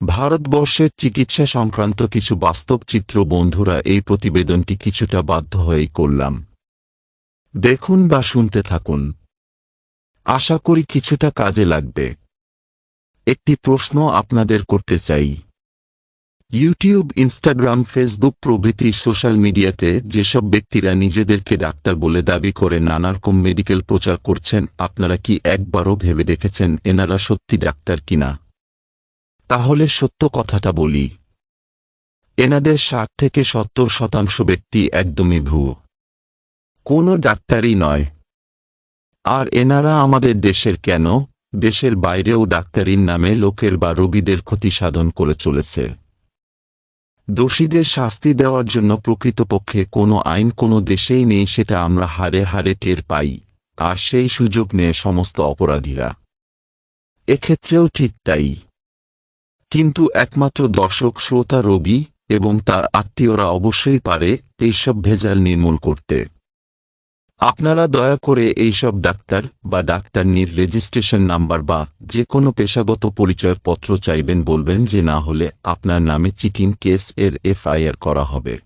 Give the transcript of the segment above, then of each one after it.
ভারতবর্ষের চিকিৎসা সংক্রান্ত কিছু বাস্তব চিত্র, বন্ধুরা, এই প্রতিবেদনটি কিছুটা বাধ্য হয়েই করলাম। দেখুন বা শুনতে থাকুন। আশা করি কিছুটা কাজে লাগবে। একটি প্রশ্ন আপনাদের করতে চাই। ইউটিউব, ইনস্টাগ্রাম, ফেসবুক প্রভৃতি সোশ্যাল মিডিয়াতে যেসব ব্যক্তিরা নিজেদেরকে ডাক্তার বলে দাবি করে নানারকম মেডিকেল প্রচার করছেন, আপনারা কি একবারও ভেবে দেখেছেন এনারা সত্যি ডাক্তার কিনা? তাহলে সত্য কথাটা বলি। এনাদের ষাট থেকে সত্তর শতাংশ ব্যক্তি একদমই ভুয়ো। কোনো ডাক্তারই নয়। আর এনারা আমাদের দেশের কেন? দেশের বাইরেও ডাক্তারির নামে লোকের বা রোগীদের ক্ষতি সাধন করে চলেছে। দোষীদের শাস্তি দেওয়ার জন্য প্রকৃতপক্ষে কোনো আইন কোনো দেশেই নেই সেটা আমরা হারে হারে টের পাই। আর সেই সুযোগ নেয় সমস্ত অপরাধীরা। এক্ষেত্রেও ঠিক তাই। কিন্তু একমাত্র দর্শক, শ্রোতা, রোগী এবং তার আত্মীয়রা অবশ্যই পারে এইসব ভেজাল নির্মূল করতে। আপনারা দয়া করে এইসব ডাক্তার বা ডাক্তারনির রেজিস্ট্রেশন নাম্বার বা যে কোনো পেশাগত পরিচয়পত্র চাইবেন বলবেন যে না হলে আপনার নামে চিটিং কেস এর এফআইআর করা হবে।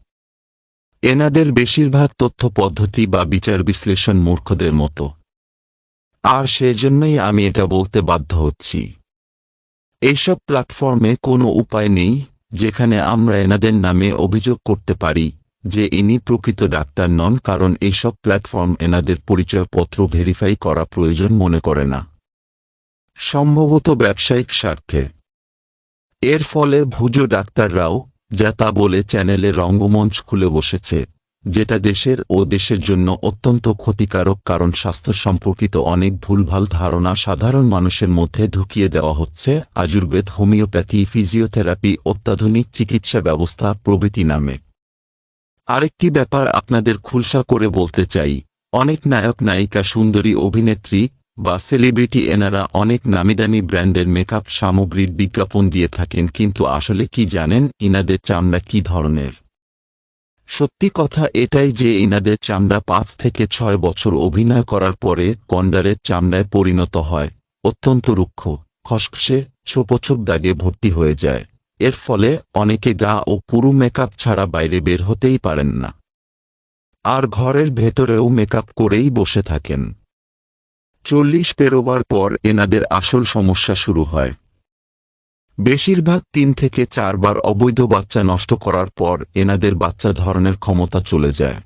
এনাদের বেশিরভাগ তথ্য পদ্ধতি বা বিচার বিশ্লেষণ মূর্খদের মতো। আর সেজন্যই আমি এটা বলতে বাধ্য হচ্ছি। এইসব প্ল্যাটফর্মে কোনো উপায় নেই, যেখানে আমরা এনাদের নামে অভিযোগ করতে পারি, যে ইনি প্রকৃত ডাক্তার নন কারণ এইসব প্ল্যাটফর্ম এনাদের পরিচয়পত্র ভেরিফাই করা প্রয়োজন মনে করে না। সম্ভবত ব্যবসায়িক স্বার্থে। এর ফলে ভুজো ডাক্তাররাও, যা তা বলে চ্যানেলে রঙ্গমঞ্চ খুলে বসেছে। যেটা দেশের ও দেশের জন্য অত্যন্ত ক্ষতিকারক কারণ স্বাস্থ্য সম্পর্কিত অনেক ভুলভাল ধারণা সাধারণ মানুষের মধ্যে ঢুকিয়ে দেওয়া হচ্ছে। আজুর্বেদ হোমিওপ্যাথি, ফিজিওথেরাপি, অত্যাধুনিক চিকিৎসা ব্যবস্থা প্রভৃতি নামে। আরেকটি ব্যাপার আপনাদের খুলসা করে বলতে চাই। অনেক নায়ক, নায়িকা, সুন্দরী অভিনেত্রী বা সেলিব্রিটি এনারা অনেক নামিদামি ব্র্যান্ডের মেকআপ সামগ্রীর বিজ্ঞাপন দিয়ে থাকেন, কিন্তু আসলে কি জানেন? ইনাদের চামড়া কি ধরনের? সত্যি কথা এটাই যে ইনাদের চামড়া পাঁচ থেকে ছয় বছর অভিনয় করার পরে কন্ডারের চামড়ায় পরিণত হয়। অত্যন্ত রুক্ষ, খসখসে ছোপছোপ দাগে ভর্তি হয়ে যায়। এর ফলে অনেকে গা ও পুরু মেকআপ ছাড়া বাইরে বের হতেই পারেন না। আর ঘরের ভেতরেও মেকআপ করেই বসে থাকেন। চল্লিশ পেরোবার পর এনাদের আসল সমস্যা শুরু হয়। বেশিরভাগ তিন থেকে চারবার অবৈধ বাচ্চা নষ্ট করার পর এনাদের বাচ্চা ধরনের ক্ষমতা চলে যায়।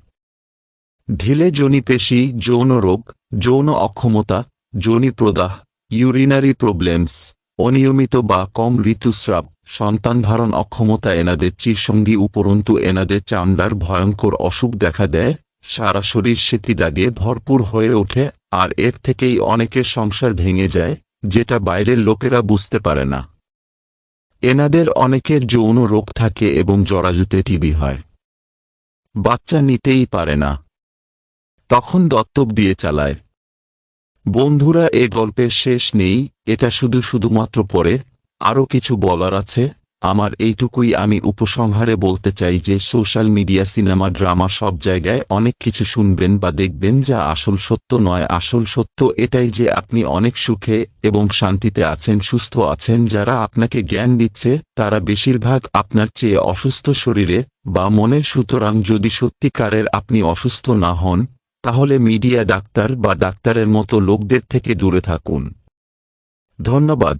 ঢিলে জনিপেশি যৌন রোগ, যৌন অক্ষমতা, যোনি প্রদাহ ইউরিনারি প্রবলেমস অনিয়মিত বা কম ঋতুস্রাব, সন্তান ধারণ অক্ষমতা এনাদের চিরসঙ্গী উপরন্তু এনাদের চামড়ার ভয়ঙ্কর অসুখ দেখা দেয়, সারা শরীর স্মৃতি দাগে ভরপুর হয়ে ওঠে আর এর থেকেই অনেকের সংসার ভেঙে যায়, যেটা বাইরের লোকেরা বুঝতে পারে না। এনাদের অনেকের যৌন রোগ থাকে এবং জরাজুতে টিবি হয়। বাচ্চা নিতেই পারে না। তখন দত্তক দিয়ে চালায়। বন্ধুরা, এ গল্পের শেষ নেই, এটা শুধু শুধুমাত্র পরে আরও কিছু বলার আছে? আমার এইটুকুই আমি উপসংহারে বলতে চাই যে সোশ্যাল মিডিয়া, সিনেমা, ড্রামা সব জায়গায় অনেক কিছু শুনবেন বা দেখবেন যা আসল সত্য নয়। আসল সত্য এটাই যে আপনি অনেক সুখে এবং শান্তিতে আছেন, সুস্থ আছেন। যারা আপনাকে জ্ঞান দিচ্ছে, তারা বেশিরভাগ আপনার চেয়ে অসুস্থ শরীরে বা মনের। সুতরাং যদি সত্যিকারের আপনি অসুস্থ না হন, তাহলে মিডিয়া, ডাক্তার বা ডাক্তারের মতো লোকদের থেকে দূরে থাকুন। ধন্যবাদ।